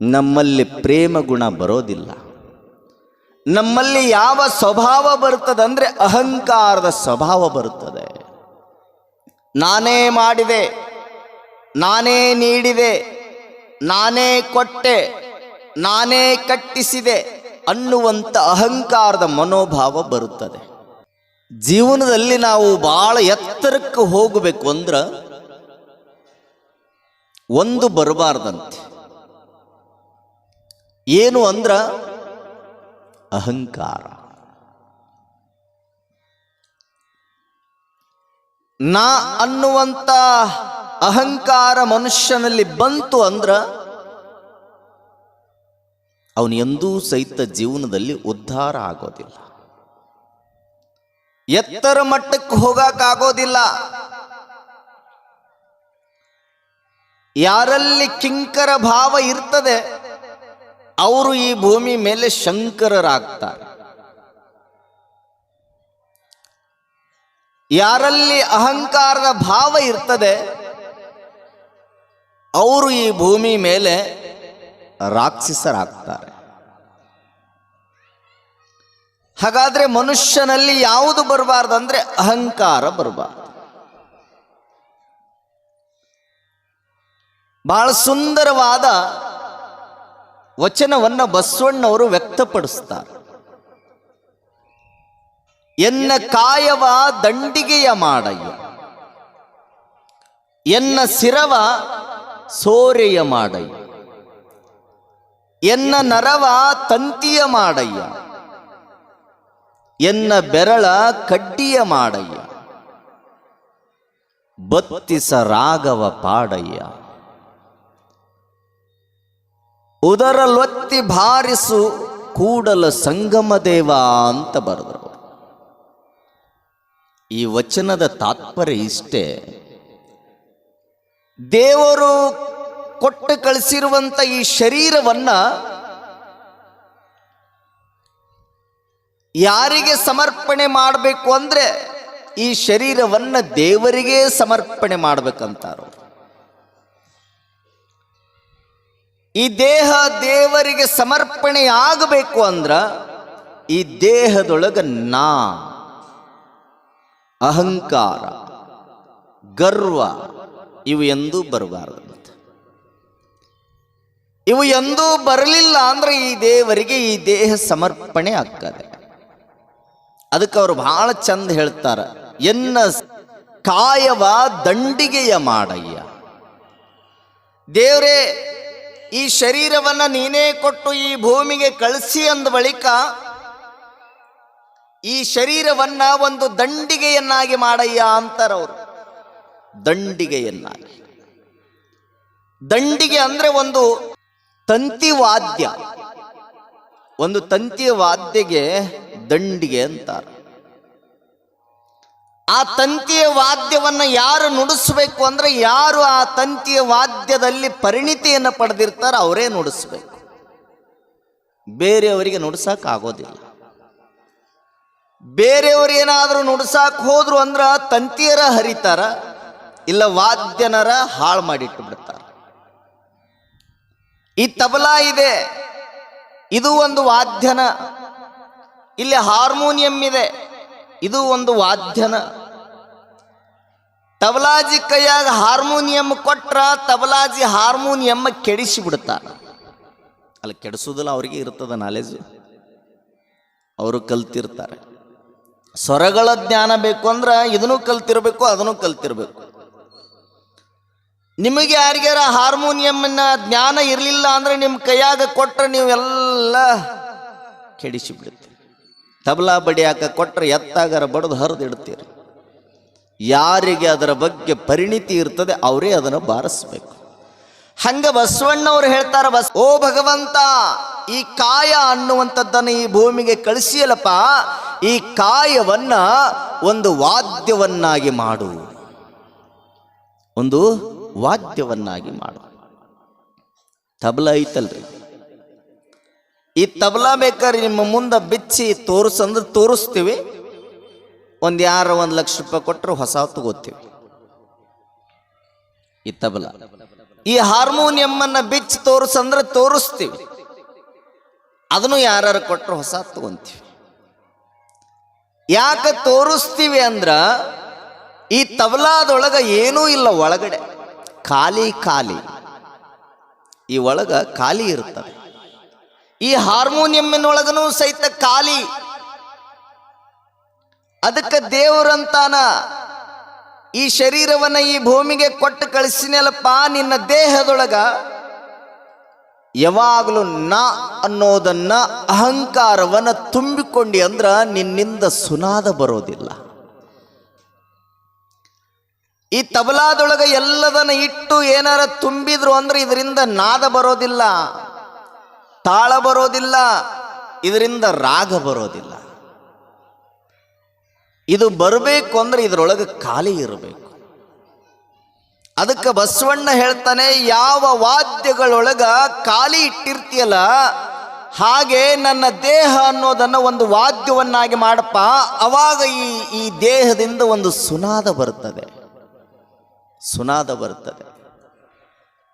ನಮ್ಮಲ್ಲಿ ಪ್ರೇಮ ಗುಣ ಬರೋದಿಲ್ಲ. ನಮ್ಮಲ್ಲಿ ಯಾವ ಸ್ವಭಾವ ಬರುತ್ತದೆ ಅಂದರೆ ಅಹಂಕಾರದ ಸ್ವಭಾವ ಬರುತ್ತದೆ. ನಾನೇ ಮಾಡಿದೆ, ನಾನೇ ನೀಡಿದೆ, ನಾನೇ ಕೊಟ್ಟೆ, ನಾನೇ ಕಟ್ಟಿಸಿದೆ ಅನ್ನುವಂಥ ಅಹಂಕಾರದ ಮನೋಭಾವ ಬರುತ್ತದೆ. ಜೀವನದಲ್ಲಿ ನಾವು ಬಹಳ ಎತ್ತರಕ್ಕೆ ಹೋಗಬೇಕು ಅಂದ್ರೆ ಒಂದು ಬರಬಾರ್ದಂತೆ. ಏನು ಅಂದ್ರ ಅಹಂಕಾರ. ನಾ ಅನ್ನುವಂತ ಅಹಂಕಾರ ಮನುಷ್ಯನಲ್ಲಿ ಬಂತು ಅಂದ್ರ ಅವನು ಎಂದೂ ಸಹಿತ ಜೀವನದಲ್ಲಿ ಉದ್ಧಾರ ಆಗೋದಿಲ್ಲ. ಎತ್ತರ ಮಟ್ಟಕ್ಕೆ ಹೋಗಕ್ಕಾಗೋದಿಲ್ಲ ಯಾರಲ್ಲಿ ಕಿಂಕರ ಭಾವ ಇರ್ತದೆ ಅವರು ಈ ಭೂಮಿ ಮೇಲೆ ಶಂಕರರಾಗ್ತಾರೆ. ಯಾರಲ್ಲಿ ಅಹಂಕಾರದ ಭಾವ ಇರ್ತದೆ, ಅವರು ಈ ಭೂಮಿ ಮೇಲೆ ರಾಕ್ಷಸರಾಗ್ತಾರೆ. ಹಾಗಾದ್ರೆ ಮನುಷ್ಯನಲ್ಲಿ ಯಾವುದು ಬರಬಾರ್ದಂದ್ರೆ ಅಹಂಕಾರ ಬರಬಾರ್ದು. ಬಹಳ ಸುಂದರವಾದ ವಚನವನ್ನ ಬಸವಣ್ಣವರು ವ್ಯಕ್ತಪಡಿಸ್ತಾರೆ. ಎನ್ನ ಕಾಯವ ದಂಡಿಗೆಯ ಮಾಡಯ್ಯ, ಎನ್ನ ಸಿರವ ಸೋರೆಯ ಮಾಡಯ್ಯ, ಎನ್ನ ನರವ ತಂತಿಯ ಮಾಡಯ್ಯ, ಎನ್ನ ಬೆರಳ ಕಡ್ಡಿಯ ಮಾಡಯ್ಯ, ಬತ್ತಿಸ ರಾಗವ ಪಾಡಯ್ಯ. ಉದರಲೊತ್ತಿ ಭಾರಿಸು ಕೂಡಲ ಸಂಗಮ ದೇವ ಅಂತ ಬರೆದರು ಈ ವಚನದ ತಾತ್ಪರ್ಯ ಇಷ್ಟೇ. ದೇವರು ಕೊಟ್ಟು ಕಳಿಸಿರುವಂತ ಈ ಶರೀರವನ್ನ ಯಾರಿಗೆ ಸಮರ್ಪಣೆ ಮಾಡಬೇಕು ಅಂದ್ರೆ ಈ ಶರೀರವನ್ನ ದೇವರಿಗೆ ಸಮರ್ಪಣೆ ಮಾಡ್ಬೇಕಂತಾರು. ಈ ದೇಹ ದೇವರಿಗೆ ಸಮರ್ಪಣೆ ಆಗಬೇಕು ಅಂದ್ರ ಈ ದೇಹದೊಳಗ ನಾ ಅಹಂಕಾರ, ಗರ್ವ ಇವು ಎಂದೂ ಬರಬಾರದು ಇವು ಎಂದೂ ಬರಲಿಲ್ಲ ಅಂದ್ರೆ ಈ ದೇವರಿಗೆ ಈ ದೇಹ ಸಮರ್ಪಣೆ ಆಗ್ತದೆ. ಅದಕ್ಕೆ ಅವರು ಬಹಳ ಚಂದ ಹೇಳ್ತಾರ, ಎನ್ನ ಕಾಯವ ದಂಡಿಗೆಯ ಮಾಡಯ್ಯ. ದೇವರೇ ಈ ಶರೀರವನ್ನ ನೀನೇ ಕೊಟ್ಟು ಈ ಭೂಮಿಗೆ ಕಳಿಸಿ ಅಂದ ಬಳಿಕ ಈ ಶರೀರವನ್ನ ಒಂದು ದಂಡಿಗೆಯನ್ನಾಗಿ ಮಾಡಯ್ಯ ಅಂತಾರವರು ದಂಡಿಗೆಯನ್ನಾಗಿ. ದಂಡಿಗೆ ಅಂದ್ರೆ ಒಂದು ತಂತಿ ವಾದ್ಯ. ಒಂದು ತಂತಿಯ ವಾದ್ಯಗೆ ದಂಡಿಗೆ ಅಂತಾರೆ. ಆ ತಂತಿಯ ವಾದ್ಯವನ್ನು ಯಾರು ನುಡಿಸ್ಬೇಕು ಅಂದ್ರೆ ಯಾರು ಆ ತಂತಿಯ ವಾದ್ಯದಲ್ಲಿ ಪರಿಣಿತಿಯನ್ನು ಪಡೆದಿರ್ತಾರೋ ಅವರೇ ನುಡಿಸ್ಬೇಕು. ಬೇರೆಯವರಿಗೆ ನುಡಿಸೋಕ್ಕಾಗೋದಿಲ್ಲ ಬೇರೆಯವರು ಏನಾದರೂ ನುಡಿಸಕ್ಕೆ ಹೋದ್ರು ಅಂದ್ರೆ ತಂತಿಯರ ಹರಿತಾರ, ಇಲ್ಲ ವಾದ್ಯನರ ಹಾಳು ಮಾಡಿಟ್ಟು ಬಿಡ್ತಾರ. ಈ ತಬಲಾ ಇದೆ. ಇದು ಒಂದು ವಾದ್ಯನ, ಇಲ್ಲಿ ಹಾರ್ಮೋನಿಯಂ ಇದೆ. ಇದು ಒಂದು ವಾದ್ಯನ. ತಬಲಾಜಿ ಕೈಯಾಗ ಹಾರ್ಮೋನಿಯಂ ಕೊಟ್ರ ತಬಲಾಜಿ ಹಾರ್ಮೋನಿಯಂ ಕೆಡಿಸಿ ಬಿಡ್ತಾರ ಅಲ್ಲಿ ಕೆಡಿಸೋದಿಲ್ಲ ಅವರಿಗೆ ಇರ್ತದ ನಾಲೆಜ್ ಅವರು ಕಲ್ತಿರ್ತಾರೆ. ಸ್ವರಗಳ ಜ್ಞಾನ ಬೇಕು ಅಂದ್ರೆ ಇದನ್ನು ಕಲ್ತಿರಬೇಕು, ಅದನ್ನು ಕಲ್ತಿರ್ಬೇಕು. ನಿಮಗೆ ಯಾರಿಗಾರ ಹಾರ್ಮೋನಿಯಂನ ಜ್ಞಾನ ಇರಲಿಲ್ಲ ಅಂದ್ರೆ ನಿಮ್ಮ ಕೈಯಾಗ ಕೊಟ್ರೆ ನೀವೆಲ್ಲ ಕೆಡಿಸಿ ಬಿಡುತ್ತೆ ತಬಲಾ ಬಡಿಯಾಕ ಕೊಟ್ರೆ ಎತ್ತಾಗಾರ ಬಡದು ಹರಿದು ಇಡ್ತೀರಿ. ಯಾರಿಗೆ ಅದರ ಬಗ್ಗೆ ಪರಿಣಿತಿ ಇರ್ತದೆ, ಅವರೇ ಅದನ್ನು ಬಾರಿಸ್ಬೇಕು. ಹಂಗ ಬಸವಣ್ಣವ್ರು ಹೇಳ್ತಾರ, ಬಸ್, ಓ ಭಗವಂತ, ಈ ಕಾಯ ಅನ್ನುವಂಥದ್ದನ್ನು ಈ ಭೂಮಿಗೆ ಕಳಿಸಿಯಲ್ಲಪ್ಪ, ಈ ಕಾಯವನ್ನ ಒಂದು ವಾದ್ಯವನ್ನಾಗಿ ಮಾಡು. ಒಂದು ವಾದ್ಯವನ್ನಾಗಿ ಮಾಡು. ತಬಲ ಐತಲ್ರಿ. ಈ ತಬಲಾ ಬೇಕಾದ್ರೆ ನಿಮ್ಮ ಮುಂದೆ ಬಿಚ್ಚಿ ತೋರಿಸಂದ್ರೆ ತೋರಿಸ್ತೀವಿ. ಒಂದು ಯಾರ ಒಂದು ಲಕ್ಷ ರೂಪಾಯಿ ಕೊಟ್ಟರು ಹೊಸ ತಗೋತೀವಿ ಈ ತಬಲ. ಈ ಹಾರ್ಮೋನಿಯಮ್ಮನ್ನ ಬಿಚ್ಚಿ ತೋರಿಸಂದ್ರೆ ತೋರಿಸ್ತೀವಿ. ಅದನ್ನು ಯಾರು ಕೊಟ್ಟರು ಹೊಸ ತಗೊಂತೀವಿ ಯಾಕೆ ತೋರಿಸ್ತೀವಿ ಅಂದ್ರ ಈ ತಬಲಾದೊಳಗ ಏನೂ ಇಲ್ಲ ಒಳಗಡೆ. ಖಾಲಿ ಖಾಲಿ. ಈ ಒಳಗ ಖಾಲಿ ಇರ್ತದೆ. ಈ ಹಾರ್ಮೋನಿಯಮ್ಮಿನೊಳಗನೂ ಸಹಿತ ಖಾಲಿ. ಅದಕ್ಕೆ ದೇವರಂತಾನ ಈ ಶರೀರವನ್ನ ಈ ಭೂಮಿಗೆ ಕೊಟ್ಟು ಕಳಿಸಿನಲ್ಲಪ್ಪ, ನಿನ್ನ ದೇಹದೊಳಗ ಯಾವಾಗಲೂ ನ ಅನ್ನೋದನ್ನ ಅಹಂಕಾರವನ್ನ ತುಂಬಿಕೊಂಡಿ ಅಂದ್ರ ನಿನ್ನಿಂದ ಸುನಾದ ಬರೋದಿಲ್ಲ. ಈ ತಬಲಾದೊಳಗ ಎಲ್ಲದನ್ನ ಇಟ್ಟು ಏನಾರ ತುಂಬಿದ್ರು ಅಂದ್ರೆ ಇದರಿಂದ ನಾದ ಬರೋದಿಲ್ಲ, ತಾಳ ಬರೋದಿಲ್ಲ, ಇದರಿಂದ ರಾಗ ಬರೋದಿಲ್ಲ. ಇದು ಬರಬೇಕು ಅಂದ್ರೆ ಇದರೊಳಗೆ ಖಾಲಿ ಇರಬೇಕು. ಅದಕ್ಕೆ ಬಸವಣ್ಣ ಹೇಳ್ತಾನೆ, ಯಾವ ವಾದ್ಯಗಳೊಳಗ ಖಾಲಿ ಇಟ್ಟಿರ್ತೀಯಲ್ಲ, ಹಾಗೆ ನನ್ನ ದೇಹ ಅನ್ನೋದನ್ನ ಒಂದು ವಾದ್ಯವನ್ನಾಗಿ ಮಾಡಪ್ಪ, ಅವಾಗ ಈ ಈ ದೇಹದಿಂದ ಒಂದು ಸುನಾದ ಬರ್ತದೆ. ಸುನಾದ ಬರ್ತದೆ.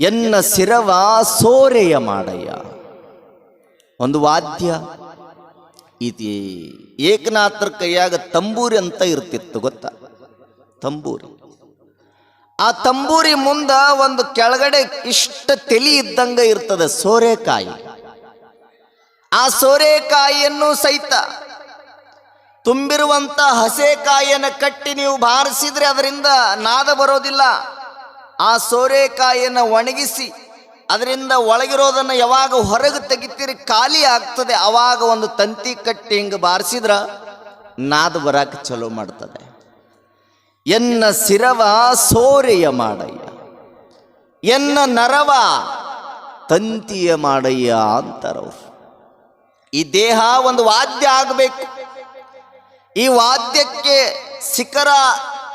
ಎನ್ನ ಸಿರವ ಸೋರೆಯ ಮಾಡಯ್ಯ. ಒಂದು ವಾದ್ಯ. ಇದು ಏಕನಾಥರ ಕೈಯಾಗ ತಂಬೂರಿ ಅಂತ ಇರ್ತಿತ್ತು, ಗೊತ್ತಾ? ತಂಬೂರಿ. ಆ ತಂಬೂರಿ ಮುಂದ ಒಂದು ಕೆಳಗಡೆ ಇಷ್ಟ ತೆಲಿ ಇದ್ದಂಗ ಇರ್ತದೆ ಸೋರೆಕಾಯಿ. ಆ ಸೋರೆಕಾಯಿಯನ್ನು ಸಹಿತ ತುಂಬಿರುವಂತ ಹಸೆಕಾಯಿಯನ್ನು ಕಟ್ಟಿ ನೀವು ಬಾರಿಸಿದ್ರೆ ಅದರಿಂದ ನಾದ ಬರೋದಿಲ್ಲ. ಆ ಸೋರೆಕಾಯಿಯನ್ನು ಒಣಗಿಸಿ ಅದರಿಂದ ಒಳಗಿರೋದನ್ನು ಯಾವಾಗ ಹೊರಗೆ ತೆಗಿತೀರಿ, ಖಾಲಿ ಆಗ್ತದೆ. ಅವಾಗ ಒಂದು ತಂತಿ ಕಟ್ಟಿ ಹಿಂಗೆ ಬಾರಿಸಿದ್ರ ನಾದ ಬರಕ್ಕೆ ಚಲೋ ಮಾಡ್ತದೆ. ಎನ್ನ ಸಿರವ ಸೋರೆಯ ಮಾಡಯ್ಯ, ಎನ್ನ ನರವ ತಂತಿಯ ಮಾಡಯ್ಯ ಅಂತಾರವ್ರು ಈ ದೇಹ ಒಂದು ವಾದ್ಯ ಆಗಬೇಕು. ಈ ವಾದ್ಯಕ್ಕೆ ಶಿಖರ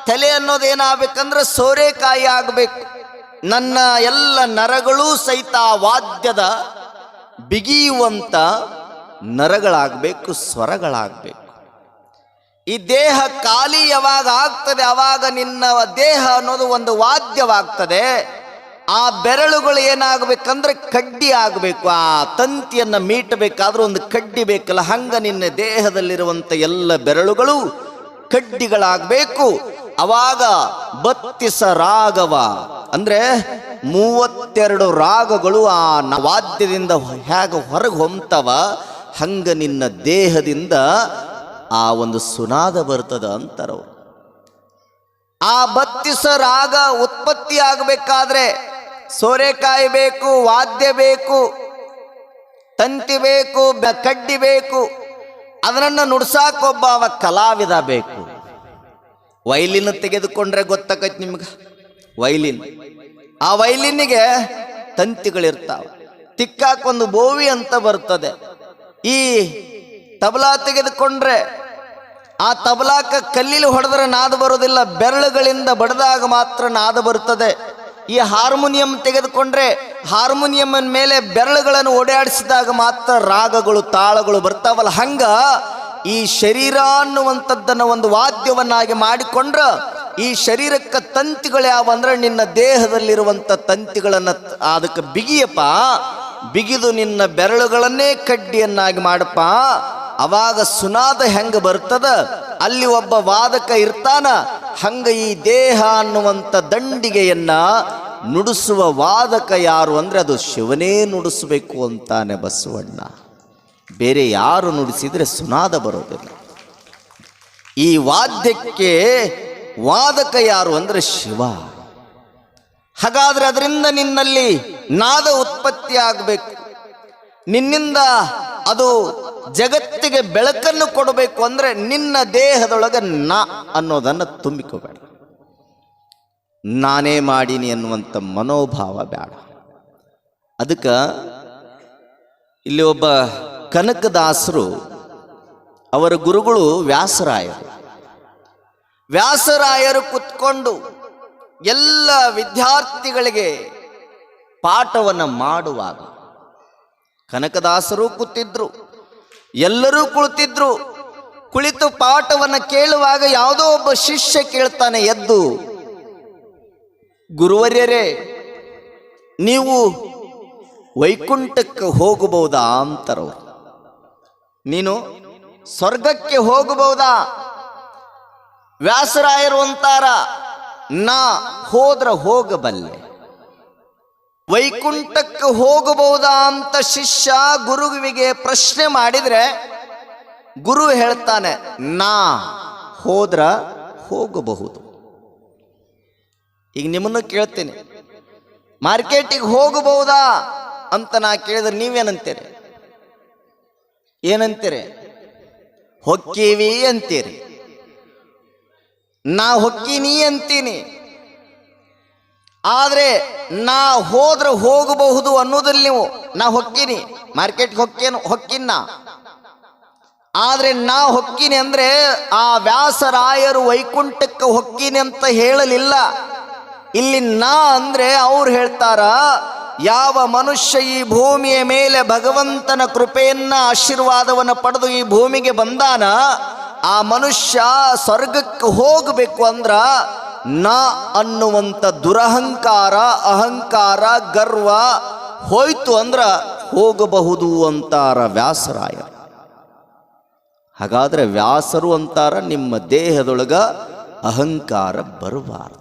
ತಲೆ ಅನ್ನೋದೇನಾಗಬೇಕಂದ್ರೆ ಸೋರೆಕಾಯಿ ಆಗಬೇಕು. ನನ್ನ ಎಲ್ಲ ನರಗಳೂ ಸಹಿತ ವಾದ್ಯದ ಬಿಗಿಯುವಂತ ನರಗಳಾಗಬೇಕು, ಸ್ವರಗಳಾಗಬೇಕು. ಈ ದೇಹ ಖಾಲಿ ಯಾವಾಗ ಆಗ್ತದೆ, ಅವಾಗ ನಿನ್ನ ದೇಹ ಅನ್ನೋದು ಒಂದು ವಾದ್ಯವಾಗ್ತದೆ. ಆ ಬೆರಳುಗಳು ಏನಾಗಬೇಕಂದ್ರೆ ಕಡ್ಡಿ ಆಗಬೇಕು, ಆ ತಂತಿಯನ್ನು ಮೀಟಬೇಕಾದ್ರೂ ಒಂದು ಕಡ್ಡಿ ಬೇಕಲ್ಲ, ಹಂಗ ನಿನ್ನ ದೇಹದಲ್ಲಿರುವಂಥ ಎಲ್ಲ ಬೆರಳುಗಳು ಕಡ್ಡಿಗಳಾಗಬೇಕು. ಅವಾಗ ಬತ್ತಿಸ ರಾಗವ ಅಂದ್ರೆ ಮೂವತ್ತೆರಡು ರಾಗಗಳು ಆ ವಾದ್ಯದಿಂದ ಹೇಗೆ ಹೊರಗೆ ಹೊಂತವ ಹಂಗ ನಿನ್ನ ದೇಹದಿಂದ ಆ ಒಂದು ಸುನಾದ ಬರ್ತದ ಅಂತಾರವ್ರು ಆ ಬತ್ತಿಸ ರಾಗ ಉತ್ಪತ್ತಿ ಆಗಬೇಕಾದ್ರೆ ಸೋರೆಕಾಯಿ ಬೇಕು, ವಾದ್ಯ ಬೇಕು, ತಂತಿ ಬೇಕು ಕಡ್ಡಿ ಬೇಕು ಅದನ್ನ ನುಡ್ಸಾಕೊಬ್ಬ ಅವ ಕಲಾವಿದ ಬೇಕು. ವೈಲಿನ್ ತೆಗೆದುಕೊಂಡ್ರೆ ಗೊತ್ತಾಕೈತಿ ನಿಮ್ಗೆ. ವೈಲಿನ್. ಆ ವೈಲಿನ್ನಿಗೆ ತಂತಿಗಳಿರ್ತಾವ. ತಿಕ್ಕಾಕೊಂದು ಬೋವಿ ಅಂತ ಬರ್ತದೆ. ಈ ತಬಲಾ ತೆಗೆದುಕೊಂಡ್ರೆ ಆ ತಬಲಾಕ ಕಲ್ಲಿಲಿ ಹೊಡೆದ್ರೆ ನಾದ ಬರೋದಿಲ್ಲ ಬೆರಳುಗಳಿಂದ ಬಡದಾಗ ಮಾತ್ರ ನಾದ ಬರುತ್ತದೆ. ಈ ಹಾರ್ಮೋನಿಯಂ ತೆಗೆದುಕೊಂಡ್ರೆ ಹಾರ್ಮೋನಿಯಂ ಮೇಲೆ ಬೆರಳುಗಳನ್ನು ಓಡಾಡಿಸಿದಾಗ ಮಾತ್ರ ರಾಗಗಳು, ತಾಳಗಳು ಬರ್ತಾವಲ್ಲ. ಹಂಗ ಈ ಶರೀರ ಅನ್ನುವಂಥದ್ದನ್ನು ಒಂದು ವಾದ್ಯವನ್ನಾಗಿ ಮಾಡಿಕೊಂಡ್ರೆ ಈ ಶರೀರಕ್ಕೆ ತಂತಿಗಳು ಯಾವ ಅಂದ್ರೆ ನಿನ್ನ ದೇಹದಲ್ಲಿರುವಂಥ ತಂತಿಗಳನ್ನು ಅದಕ್ಕೆ ಬಿಗಿಯಪ್ಪ. ಬಿಗಿದು ನಿನ್ನ ಬೆರಳುಗಳನ್ನೇ ಕಡ್ಡಿಯನ್ನಾಗಿ ಮಾಡಪ್ಪ. ಅವಾಗ ಸುನಾದ ಹೆಂಗೆ ಬರ್ತದ? ಅಲ್ಲಿ ಒಬ್ಬ ವಾದಕ ಇರ್ತಾನ, ಹಂಗ ಈ ದೇಹ ಅನ್ನುವಂಥ ದಂಡಿಗೆಯನ್ನ ನುಡಿಸುವ ವಾದಕ ಯಾರು ಅಂದ್ರೆ ಅದು ಶಿವನೇ ನುಡಿಸಬೇಕು ಅಂತಾನೆ ಬಸವಣ್ಣ. ಬೇರೆ ಯಾರು ನುಡಿಸಿದರೆ ಸುನಾದ ಬರೋದಿಲ್ಲ. ಈ ವಾದ್ಯಕ್ಕೆ ವಾದಕ ಯಾರು ಅಂದರೆ ಶಿವ. ಹಾಗಾದ್ರೆ ಅದರಿಂದ ನಿನ್ನಲ್ಲಿ ನಾದ ಉತ್ಪತ್ತಿ ಆಗಬೇಕು. ನಿನ್ನಿಂದ ಅದು ಜಗತ್ತಿಗೆ ಬೆಳಕನ್ನು ಕೊಡಬೇಕು ಅಂದರೆ ನಿನ್ನ ದೇಹದೊಳಗೆ ನಾ ಅನ್ನೋದನ್ನು ತುಂಬಿಕೋಬೇಡ. ನಾನೇ ಮಾಡೀನಿ ಅನ್ನುವಂಥ ಮನೋಭಾವ ಬೇಡ. ಅದಕ್ಕೆ ಇಲ್ಲಿ ಒಬ್ಬ ಕನಕದಾಸರು, ಅವರ ಗುರುಗಳು ವ್ಯಾಸರಾಯರು. ವ್ಯಾಸರಾಯರು ಕುತ್ಕೊಂಡು ಎಲ್ಲ ವಿದ್ಯಾರ್ಥಿಗಳಿಗೆ ಪಾಠವನ್ನು ಮಾಡುವಾಗ ಕನಕದಾಸರು ಕೂತಿದ್ರು, ಎಲ್ಲರೂ ಕುಳಿತಿದ್ರು. ಕುಳಿತು ಪಾಠವನ್ನು ಕೇಳುವಾಗ ಯಾವುದೋ ಒಬ್ಬ ಶಿಷ್ಯ ಕೇಳ್ತಾನೆ, ಎದ್ದು, ಗುರುವರ್ಯರೇ, ನೀವು ವೈಕುಂಠಕ್ಕೆ ಹೋಗಬಹುದಾ? ಅಂತಾರವ್ರು. ನೀನು ಸ್ವರ್ಗಕ್ಕೆ ಹೋಗಬಹುದಾ? ವ್ಯಾಸರಾಯರು ಅಂತಾರ, ನಾ ಹೋದ್ರ ಹೋಗಬಲ್ಲೆ. ವೈಕುಂಠಕ್ಕೆ ಹೋಗಬಹುದಾ ಅಂತ ಶಿಷ್ಯ ಗುರುವಿಗೆ ಪ್ರಶ್ನೆ ಮಾಡಿದ್ರೆ ಗುರು ಹೇಳ್ತಾನೆ, ನಾ ಹೋದ್ರ ಹೋಗಬಹುದು. ಈಗ ನಿಮ್ಮನ್ನು ಕೇಳ್ತೇನೆ, ಮಾರ್ಕೆಟಿಗೆ ಹೋಗಬಹುದಾ ಅಂತ ನಾ ಕೇಳಿದ್ರೆ ನೀವೇನಂತೀರಿ? ಏನಂತೀರಿ? ಹೊಕ್ಕೀವಿ ಅಂತೀರಿ. ನಾ ಹೊಕ್ಕೀನಿ ಅಂತೀನಿ. ಆದ್ರೆ ನಾ ಹೋದ್ರೆ ಹೋಗಬಹುದು ಅನ್ನೋದಿಲ್ಲ ನೀವು, ನಾ ಹೊಕ್ಕೀನಿ. ಮಾರ್ಕೆಟ್ಗೆ ಹೊಕ್ಕೇನು ಹೊಕ್ಕಿನ್ನ ಆದ್ರೆ ನಾ ಹೊಕ್ಕೀನಿ ಅಂದ್ರೆ ಆ ವ್ಯಾಸರಾಯರು ವೈಕುಂಠಕ್ಕೆ ಹೊಕ್ಕೀನಿ ಅಂತ ಹೇಳಲಿಲ್ಲ. ಇಲ್ಲಿ ನಾ ಅಂದ್ರೆ ಅವ್ರು ಹೇಳ್ತಾರ ಯಾವ ಮನುಷ್ಯ ಈ ಭೂಮಿಯ ಮೇಲೆ ಭಗವಂತನ ಕೃಪೆಯನ್ನ ಆಶೀರ್ವಾದವನ್ನು ಪಡೆದು ಈ ಭೂಮಿಗೆ ಬಂದಾನ, ಆ ಮನುಷ್ಯ ಸ್ವರ್ಗಕ್ಕೆ ಹೋಗಬೇಕು ಅಂದ್ರ ನ ಅನ್ನುವಂಥ ದುರಹಂಕಾರ, ಅಹಂಕಾರ, ಗರ್ವ ಹೋಯ್ತು ಅಂದ್ರ ಹೋಗಬಹುದು ಅಂತಾರ ವ್ಯಾಸರಾಯ. ಹಾಗಾದ್ರೆ ವ್ಯಾಸರು ಅಂತಾರ, ನಿಮ್ಮ ದೇಹದೊಳಗ ಅಹಂಕಾರ ಬರಬಾರದು.